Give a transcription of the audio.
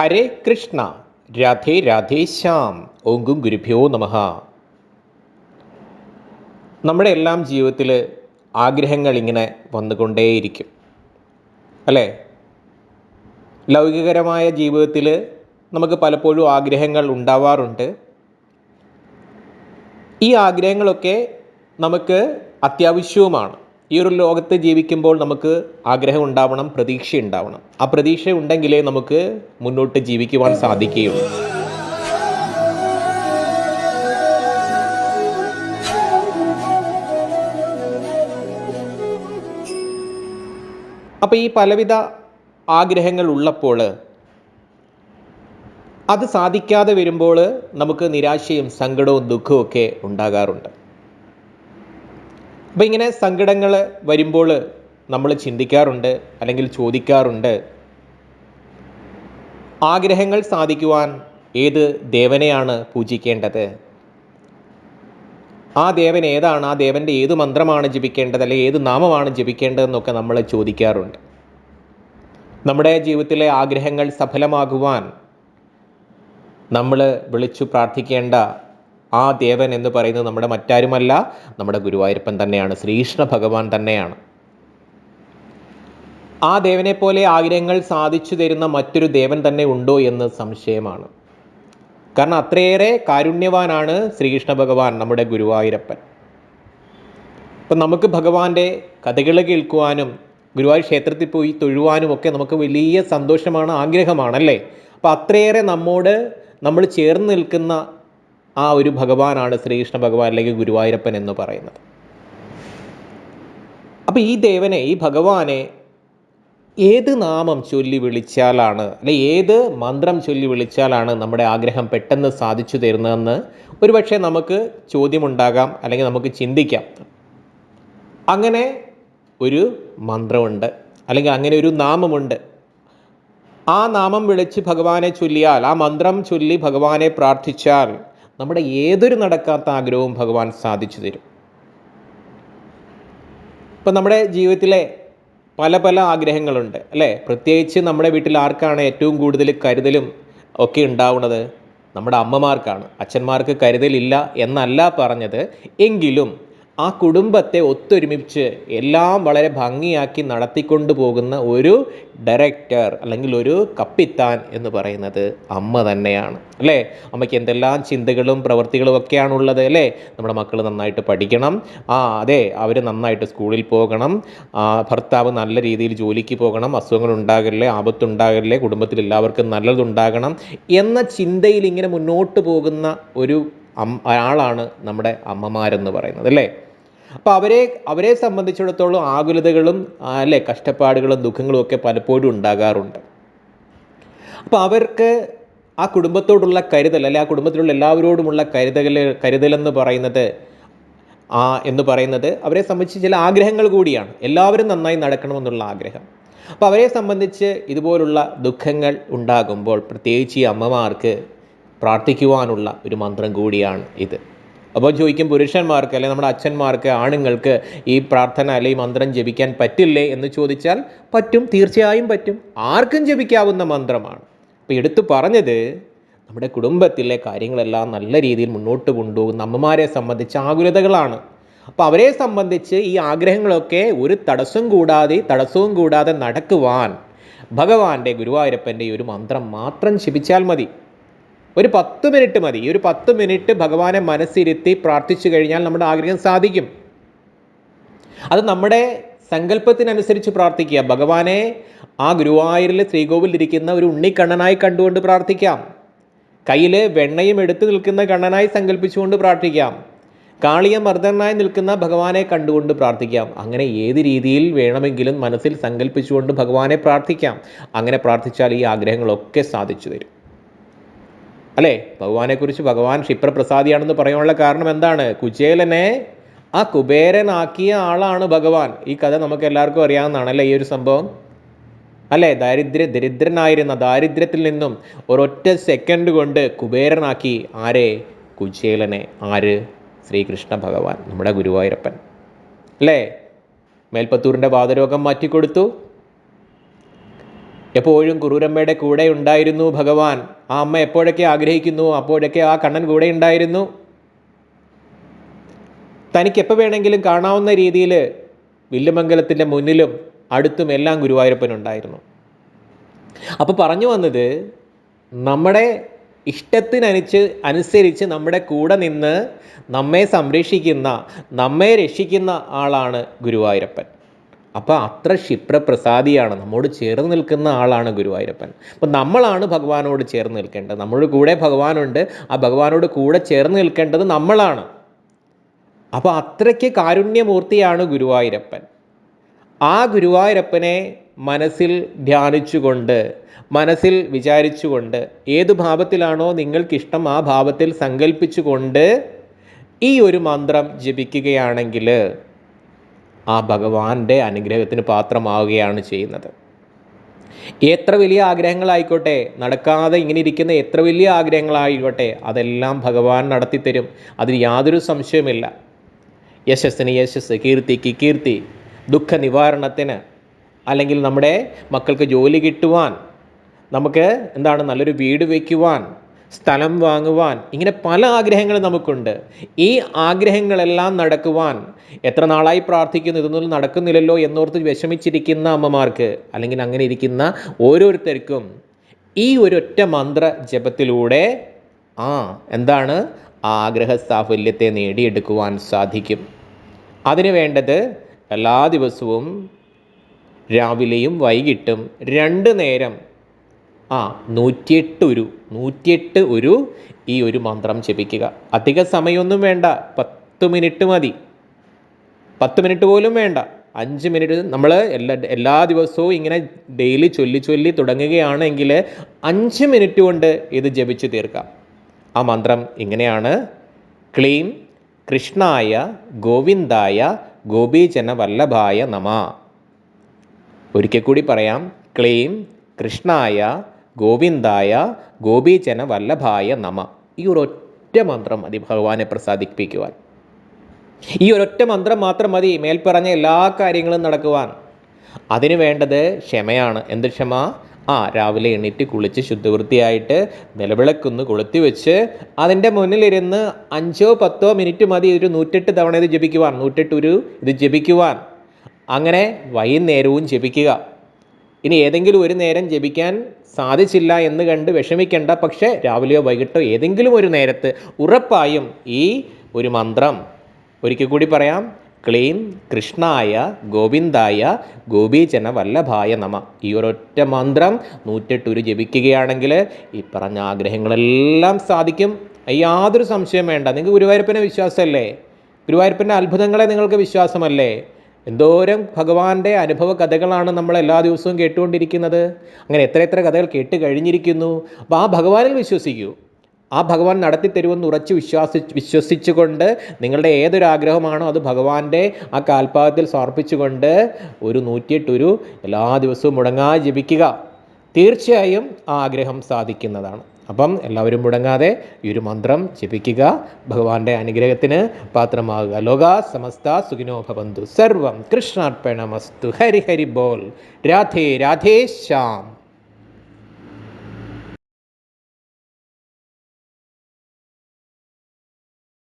ഹരേ കൃഷ്ണ. രാധേ രാധേ ശ്യാം. ഓങ്കും ഗുരുഭ്യോ നമഃ. നമ്മുടെ എല്ലാം ജീവിതത്തിൽ ആഗ്രഹങ്ങൾ ഇങ്ങനെ വന്നുകൊണ്ടേയിരിക്കും. അല്ലേ? ലൗകികരമായ ജീവിതത്തിൽ നമുക്ക് പലപ്പോഴും ആഗ്രഹങ്ങൾ ഉണ്ടാവാറുണ്ട്. ഈ ആഗ്രഹങ്ങളൊക്കെ നമുക്ക് അത്യാവശ്യവുമാണ്. ഈ ഒരു ലോകത്ത് ജീവിക്കുമ്പോൾ നമുക്ക് ആഗ്രഹം ഉണ്ടാവണം പ്രതീക്ഷ ഉണ്ടാവണം. ആ പ്രതീക്ഷ ഉണ്ടെങ്കിലേ നമുക്ക് മുന്നോട്ട് ജീവിക്കുവാൻ സാധിക്കുകയുള്ളൂ. അപ്പോൾ ഈ പലവിധ ആഗ്രഹങ്ങൾ ഉള്ളപ്പോൾ അത് സാധിക്കാതെ വരുമ്പോൾ നമുക്ക് നിരാശയും സങ്കടവും ദുഃഖവും ഒക്കെ ഉണ്ടാകാറുണ്ട്. അപ്പോൾ ഇങ്ങനെ സങ്കടങ്ങൾ വരുമ്പോൾ നമ്മൾ ചിന്തിക്കാറുണ്ട് അല്ലെങ്കിൽ ചോദിക്കാറുണ്ട്. ആഗ്രഹങ്ങൾ സാധിക്കുവാൻ ഏത് ദേവനെയാണ് പൂജിക്കേണ്ടത്? ആ ദേവൻ ഏതാണ്? ആ ദേവന്റെ ഏത് മന്ത്രമാണ് ജപിക്കേണ്ടത്? അല്ലെങ്കിൽ ഏത് നാമമാണ് ജപിക്കേണ്ടതെന്നൊക്കെ നമ്മൾ ചോദിക്കാറുണ്ട്. നമ്മുടെ ജീവിതത്തിലെ ആഗ്രഹങ്ങൾ സഫലമാകുവാൻ നമ്മൾ വിളിച്ചു പ്രാർത്ഥിക്കേണ്ട ആ ദേവൻ എന്ന് പറയുന്നത് നമ്മുടെ മറ്റാരുമല്ല നമ്മുടെ ഗുരുവായൂരപ്പൻ തന്നെയാണ് ശ്രീകൃഷ്ണ ഭഗവാൻ തന്നെയാണ്. ആ ദേവനെ പോലെ ആഗ്രഹങ്ങൾ സാധിച്ചു തരുന്ന മറ്റൊരു ദേവൻ തന്നെ ഉണ്ടോ എന്ന് സംശയമാണ്. കാരണം അത്രയേറെ കാരുണ്യവാനാണ് ശ്രീകൃഷ്ണ ഭഗവാൻ നമ്മുടെ ഗുരുവായൂരപ്പൻ. ഇപ്പം നമുക്ക് ഭഗവാന്റെ കഥകൾ കേൾക്കുവാനും ഗുരുവായൂർ ക്ഷേത്രത്തിൽ പോയി തൊഴുവാനും ഒക്കെ നമുക്ക് വലിയ സന്തോഷമാണ് ആഗ്രഹമാണല്ലേ അപ്പോൾ അത്രയേറെ നമ്മോട് നമ്മൾ ചേർന്ന് നിൽക്കുന്ന ആ ഒരു ഭഗവാനാണ് ശ്രീകൃഷ്ണ ഭഗവാൻ അല്ലെങ്കിൽ ഗുരുവായൂരപ്പൻ എന്ന് പറയുന്നത്. അപ്പോൾ ഈ ദേവനെ ഈ ഭഗവാനെ ഏത് നാമം ചൊല്ലി വിളിച്ചാലാണ് അല്ലെ ഏത് മന്ത്രം ചൊല്ലി വിളിച്ചാലാണ് നമ്മുടെ ആഗ്രഹം പെട്ടെന്ന് സാധിച്ചു തരുന്നതെന്ന് ഒരുപക്ഷെ നമുക്ക് ചോദ്യമുണ്ടാകാം അല്ലെങ്കിൽ നമുക്ക് ചിന്തിക്കാം. അങ്ങനെ ഒരു മന്ത്രമുണ്ട് അല്ലെങ്കിൽ അങ്ങനെ ഒരു നാമമുണ്ട്. ആ നാമം വിളിച്ച് ഭഗവാനെ ചൊല്ലിയാൽ ആ മന്ത്രം ചൊല്ലി ഭഗവാനെ പ്രാർത്ഥിച്ചാൽ നമ്മുടെ ഏതൊരു നടക്കാത്ത ആഗ്രഹവും ഭഗവാൻ സാധിച്ചു തരും. ഇപ്പം നമ്മുടെ ജീവിതത്തിലെ പല പല ആഗ്രഹങ്ങളുണ്ട് അല്ലേ? പ്രത്യേകിച്ച് നമ്മുടെ വീട്ടിൽ ആർക്കാണ് ഏറ്റവും കൂടുതൽ കരുതലും ഒക്കെ ഉണ്ടാവുന്നത്? നമ്മുടെ അമ്മമാർക്കാണ്. അച്ഛന്മാർക്ക് കരുതലില്ല എന്നല്ല പറഞ്ഞത്. എങ്കിലും ആ കുടുംബത്തെ ഒത്തൊരുമിച്ച് എല്ലാം വളരെ ഭംഗിയാക്കി നടത്തിക്കൊണ്ടു പോകുന്ന ഒരു ഡയറക്ടർ അല്ലെങ്കിൽ ഒരു കപ്പിത്താൻ എന്ന് പറയുന്നത് അമ്മ തന്നെയാണ്. അല്ലേ? അമ്മയ്ക്ക് എന്തെല്ലാം ചിന്തകളും പ്രവൃത്തികളും ഒക്കെയാണുള്ളത് അല്ലേ? നമ്മുടെ മക്കൾ നന്നായിട്ട് പഠിക്കണം. ആ അതെ അവർ നന്നായിട്ട് സ്കൂളിൽ പോകണം. ഭർത്താവ് നല്ല രീതിയിൽ ജോലിക്ക് പോകണം. അസുഖങ്ങൾ ഉണ്ടാകല്ലേ ആപത്തുണ്ടാകല്ലേ കുടുംബത്തിൽ എല്ലാവർക്കും നല്ലതുണ്ടാകണം എന്ന ചിന്തയിൽ ഇങ്ങനെ മുന്നോട്ട് പോകുന്ന ഒരു അം ആളാണ് നമ്മുടെ അമ്മമാരെന്ന് പറയുന്നത്. അല്ലേ? അപ്പോൾ അവരെ അവരെ സംബന്ധിച്ചിടത്തോളം ആകുലതകളും അല്ലെ കഷ്ടപ്പാടുകളും ദുഃഖങ്ങളും ഒക്കെ പലപ്പോഴും ഉണ്ടാകാറുണ്ട്. അപ്പോൾ അവർക്ക് ആ കുടുംബത്തോടുള്ള കരുതൽ അല്ലെ ആ കുടുംബത്തിലുള്ള എല്ലാവരോടുമുള്ള കരുതൽ കരുതലെന്ന് പറയുന്നത് ആ എന്ന് പറയുന്നത് അവരെ സംബന്ധിച്ച് ചില ആഗ്രഹങ്ങൾ കൂടിയാണ്. എല്ലാവരും നന്നായി നടക്കണമെന്നുള്ള ആഗ്രഹം. അപ്പോൾ അവരെ സംബന്ധിച്ച് ഇതുപോലുള്ള ദുഃഖങ്ങൾ ഉണ്ടാകുമ്പോൾ പ്രത്യേകിച്ച് ഈ അമ്മമാർക്ക് പ്രാർത്ഥിക്കുവാനുള്ള ഒരു മന്ത്രം കൂടിയാണ് ഇത്. അപ്പോൾ ചോദിക്കും പുരുഷന്മാർക്ക് അല്ലെങ്കിൽ നമ്മുടെ അച്ഛന്മാർക്ക് ആണുങ്ങൾക്ക് ഈ പ്രാർത്ഥന അല്ലെങ്കിൽ മന്ത്രം ജപിക്കാൻ പറ്റില്ലേ എന്ന് ചോദിച്ചാൽ പറ്റും തീർച്ചയായും പറ്റും. ആർക്കും ജപിക്കാവുന്ന മന്ത്രമാണ്. അപ്പോൾ എടുത്തു പറഞ്ഞത് നമ്മുടെ കുടുംബത്തിലെ കാര്യങ്ങളെല്ലാം നല്ല രീതിയിൽ മുന്നോട്ട് കൊണ്ടുപോകുന്ന അമ്മമാരെ സംബന്ധിച്ച് ആകുലതകളാണ്. അപ്പോൾ അവരെ സംബന്ധിച്ച് ഈ ആഗ്രഹങ്ങളൊക്കെ ഒരു തടസ്സം കൂടാതെ തടസ്സവും കൂടാതെ നടക്കുവാൻ ഭഗവാന്റെ ഗുരുവായൂരപ്പന്റെ ഒരു മന്ത്രം മാത്രം ശിപിച്ചാൽ മതി. ഒരു പത്ത് മിനിറ്റ് മതി. ഈ ഒരു പത്ത് മിനിറ്റ് ഭഗവാനെ മനസ്സിരുത്തി പ്രാർത്ഥിച്ചു കഴിഞ്ഞാൽ നമ്മുടെ ആഗ്രഹം സാധിക്കും. അത് നമ്മുടെ സങ്കല്പത്തിനനുസരിച്ച് പ്രാർത്ഥിക്കുക. ഭഗവാനെ ആ ഗുരുവായൂരിൽ ശ്രീകോവിലിരിക്കുന്ന ഒരു ഉണ്ണിക്കണ്ണനായി കണ്ടുകൊണ്ട് പ്രാർത്ഥിക്കാം. കയ്യിൽ വെണ്ണയും എടുത്തു നിൽക്കുന്ന കണ്ണനായി സങ്കല്പിച്ചുകൊണ്ട് പ്രാർത്ഥിക്കാം. കാളിയ മർദ്ദനായി നിൽക്കുന്ന ഭഗവാനെ കണ്ടുകൊണ്ട് പ്രാർത്ഥിക്കാം. അങ്ങനെ ഏത് രീതിയിൽ വേണമെങ്കിലും മനസ്സിൽ സങ്കല്പിച്ചുകൊണ്ട് ഭഗവാനെ പ്രാർത്ഥിക്കാം. അങ്ങനെ പ്രാർത്ഥിച്ചാൽ ഈ ആഗ്രഹങ്ങളൊക്കെ സാധിച്ചു തരും. അല്ലേ? ഭഗവാനെക്കുറിച്ച് ഭഗവാൻ ക്ഷിപ്രപ്രസാദിയാണെന്ന് പറയാനുള്ള കാരണം എന്താണ്? കുചേലനെ ആ കുബേരനാക്കിയ ആളാണ് ഭഗവാൻ. ഈ കഥ നമുക്ക് എല്ലാവർക്കും അറിയാവുന്നതാണ് അല്ലേ ഈ ഒരു സംഭവം? അല്ലേ? ദാരിദ്ര്യ ദരിദ്രനായിരുന്ന ദാരിദ്ര്യത്തിൽ നിന്നും ഒരൊറ്റ സെക്കൻഡ് കൊണ്ട് കുബേരനാക്കി ആരെ? കുചേലനെ. ആര്? ശ്രീകൃഷ്ണ ഭഗവാൻ നമ്മുടെ ഗുരുവായൂരപ്പൻ. അല്ലേ? മേൽപ്പത്തൂരിന്റെ വാതരോഗം മാറ്റിക്കൊടുത്തു. എപ്പോഴും കുറൂരമ്മയുടെ കൂടെ ഉണ്ടായിരുന്നു ഭഗവാൻ. ആ അമ്മ എപ്പോഴൊക്കെ ആഗ്രഹിക്കുന്നു? അപ്പോഴൊക്കെ ആ കണ്ണൻ കൂടെ ഉണ്ടായിരുന്നു? തനിക്ക് എപ്പോൾ വേണമെങ്കിലും കാണാവുന്ന രീതിയിൽ വില്ലുമംഗലത്തിന്റെ മുന്നിലും അടുത്തും എല്ലാം ഗുരുവായൂരപ്പനുണ്ടായിരുന്നു അപ്പോൾ പറഞ്ഞു വന്നത് നമ്മുടെ ഇഷ്ടത്തിനനുസരിച്ച് അനുസരിച്ച് നമ്മുടെ കൂടെ നിന്ന് നമ്മെ സംരക്ഷിക്കുന്ന നമ്മെ രക്ഷിക്കുന്ന ആളാണ് ഗുരുവായൂരപ്പൻ. അപ്പോൾ അത്ര ക്ഷിപ്രപ്രസാദിയാണ്. നമ്മോട് ചേർന്ന് നിൽക്കുന്ന ആളാണ് ഗുരുവായൂരപ്പൻ. അപ്പം നമ്മളാണ് ഭഗവാനോട് ചേർന്ന് നിൽക്കേണ്ടത്. നമ്മുടെ കൂടെ ഭഗവാനുണ്ട്. ആ ഭഗവാനോട് കൂടെ ചേർന്ന് നിൽക്കേണ്ടത് നമ്മളാണ്. അപ്പോൾ അത്രയ്ക്ക് കാരുണ്യമൂർത്തിയാണ് ഗുരുവായൂരപ്പൻ. ആ ഗുരുവായൂരപ്പനെ മനസ്സിൽ ധ്യാനിച്ചുകൊണ്ട് മനസ്സിൽ വിചാരിച്ചുകൊണ്ട് ഏത് ഭാവത്തിലാണോ നിങ്ങൾക്കിഷ്ടം ആ ഭാവത്തിൽ സങ്കല്പിച്ചുകൊണ്ട് ഈ ഒരു മന്ത്രം ജപിക്കുകയാണെങ്കിൽ ആ ഭഗവാന്റെ അനുഗ്രഹത്തിന് പാത്രമാവുകയാണ് ചെയ്യുന്നത്. എത്ര വലിയ ആഗ്രഹങ്ങളായിക്കോട്ടെ നടക്കാതെ ഇങ്ങനെ ഇരിക്കുന്ന എത്ര വലിയ ആഗ്രഹങ്ങളായിക്കോട്ടെ അതെല്ലാം ഭഗവാൻ നടത്തിത്തരും. അതിന് യാതൊരു സംശയവുമില്ല. യശസ്സിന് യശസ് കീർത്തിക്ക് കീർത്തി ദുഃഖ നിവാരണത്തിന് അല്ലെങ്കിൽ നമ്മുടെ മക്കൾക്ക് ജോലി കിട്ടുവാൻ നമുക്ക് എന്താണ് നല്ലൊരു വീട് വയ്ക്കുവാൻ സ്ഥലം വാങ്ങുവാൻ. ഇങ്ങനെ പല ആഗ്രഹങ്ങളും നമുക്കുണ്ട്. ഈ ആഗ്രഹങ്ങളെല്ലാം നടക്കുവാൻ എത്ര നാളായി പ്രാർത്ഥിക്കുന്നു ഇതൊന്നും നടക്കുന്നില്ലല്ലോ എന്നോർത്ത് വിഷമിച്ചിരിക്കുന്ന അമ്മമാർക്ക് അല്ലെങ്കിൽ അങ്ങനെ ഇരിക്കുന്ന ഓരോരുത്തർക്കും ഈ ഒരൊറ്റ മന്ത്ര ജപത്തിലൂടെ ആ എന്താണ്? ആഗ്രഹ സാഫല്യത്തെ നേടിയെടുക്കുവാൻ സാധിക്കും. അതിന് വേണ്ടത് എല്ലാ ദിവസവും രാവിലെയും വൈകിട്ടും രണ്ട് നേരം ആ നൂറ്റിയെട്ട് ഒരു നൂറ്റിയെട്ട് ഒരു ഈ ഒരു മന്ത്രം ജപിക്കുക. അധിക സമയമൊന്നും വേണ്ട. പത്ത് മിനിറ്റ് മതി. പത്ത് മിനിറ്റ് പോലും വേണ്ട. അഞ്ച് മിനിറ്റ് നമ്മൾ എല്ലാ എല്ലാ ദിവസവും ഇങ്ങനെ ഡെയിലി ചൊല്ലി ചൊല്ലി തുടങ്ങുകയാണെങ്കിൽ അഞ്ച് മിനിറ്റ് കൊണ്ട് ഇത് ജപിച്ചു തീർക്കാം. ആ മന്ത്രം ഇങ്ങനെയാണ്. ക്ലീം കൃഷ്ണായ ഗോവിന്ദായ ഗോപീജന വല്ലഭായ നമ. ഒരിക്കൽ കൂടി പറയാം. ക്ലീം കൃഷ്ണായ ഗോവിന്ദായ ഗോപീജന വല്ലഭായ നമ. ഈ ഒരൊറ്റ മന്ത്രം മതി ഭഗവാനെ പ്രസാദിപ്പിക്കുവാൻ. ഈ ഒരൊറ്റ മന്ത്രം മാത്രം മതി മേൽപ്പറഞ്ഞ എല്ലാ കാര്യങ്ങളും നടക്കുവാൻ. അതിന് വേണ്ടത് ക്ഷമയാണ്. എന്ത് ക്ഷമ? ആ രാവിലെ എണീറ്റ് കുളിച്ച് ശുദ്ധവൃത്തിയായിട്ട് നിലവിളക്കൊന്ന് കൊളുത്തി വെച്ച് അതിന്റെ മുന്നിലിരുന്ന് അഞ്ചോ പത്തോ മിനിറ്റ് മതി ഒരു നൂറ്റെട്ട് തവണ ഇത് ജപിക്കുവാൻ. നൂറ്റെട്ട് ഒരു ഇത് ജപിക്കുവാൻ. അങ്ങനെ വൈകുന്നേരവും ജപിക്കുക. ഇനി ഏതെങ്കിലും ഒരു നേരം ജപിക്കാൻ സാധിച്ചില്ല എന്ന് കണ്ട് വിഷമിക്കേണ്ട. പക്ഷേ രാവിലെയോ വൈകിട്ടോ ഏതെങ്കിലും ഒരു നേരത്ത് ഉറപ്പായും ഈ ഒരു മന്ത്രം ഒരിക്കൽ കൂടി പറയാം. ക്ലീം കൃഷ്ണായ ഗോവിന്ദായ ഗോപീജന വല്ലഭായ നമ. ഈ ഒരൊറ്റ മന്ത്രം നൂറ്റെട്ടൂര് ജപിക്കുകയാണെങ്കിൽ ഈ പറഞ്ഞ ആഗ്രഹങ്ങളെല്ലാം സാധിക്കും. യാതൊരു സംശയം വേണ്ട. നിങ്ങൾക്ക് ഗുരുവായൂരപ്പനെ വിശ്വാസമല്ലേ? ഗുരുവായൂരപ്പന്റെ അത്ഭുതങ്ങളെ നിങ്ങൾക്ക് വിശ്വാസമല്ലേ? എന്തോരം ഭഗവാന്റെ അനുഭവ കഥകളാണ് നമ്മൾ എല്ലാ ദിവസവും കേട്ടുകൊണ്ടിരിക്കുന്നത്. അങ്ങനെ എത്ര എത്ര കഥകൾ കേട്ട് കഴിഞ്ഞിരിക്കുന്നു. അപ്പോൾ ആ ഭഗവാനിൽ വിശ്വസിക്കൂ. ആ ഭഗവാൻ നടത്തിത്തരുമെന്ന് ഉറച്ച് വിശ്വാസി വിശ്വസിച്ചുകൊണ്ട് നിങ്ങളുടെ ഏതൊരു ആഗ്രഹമാണോ അത് ഭഗവാന്റെ ആ കാൽപാദത്തിൽ സമർപ്പിച്ചുകൊണ്ട് ഒരു നൂറ്റിയെട്ടൊരു എല്ലാ ദിവസവും മുടങ്ങാതെ ജപിക്കുക. തീർച്ചയായും ആ ആഗ്രഹം സാധിക്കുന്നതാണ്. അപ്പം എല്ലാവരും മുടങ്ങാതെ ഈ ഒരു മന്ത്രം ജപിക്കുക. ഭഗവാന്റെ അനുഗ്രഹത്തിന് പാത്രമാകുക. ലോക സമസ്ത സുഖിനോ ഭവന്തു. സർവം കൃഷ്ണാർപ്പണമസ്തു. ഹരി ഹരി ബോൾ. രാധേ രാധേ ശ്യാം.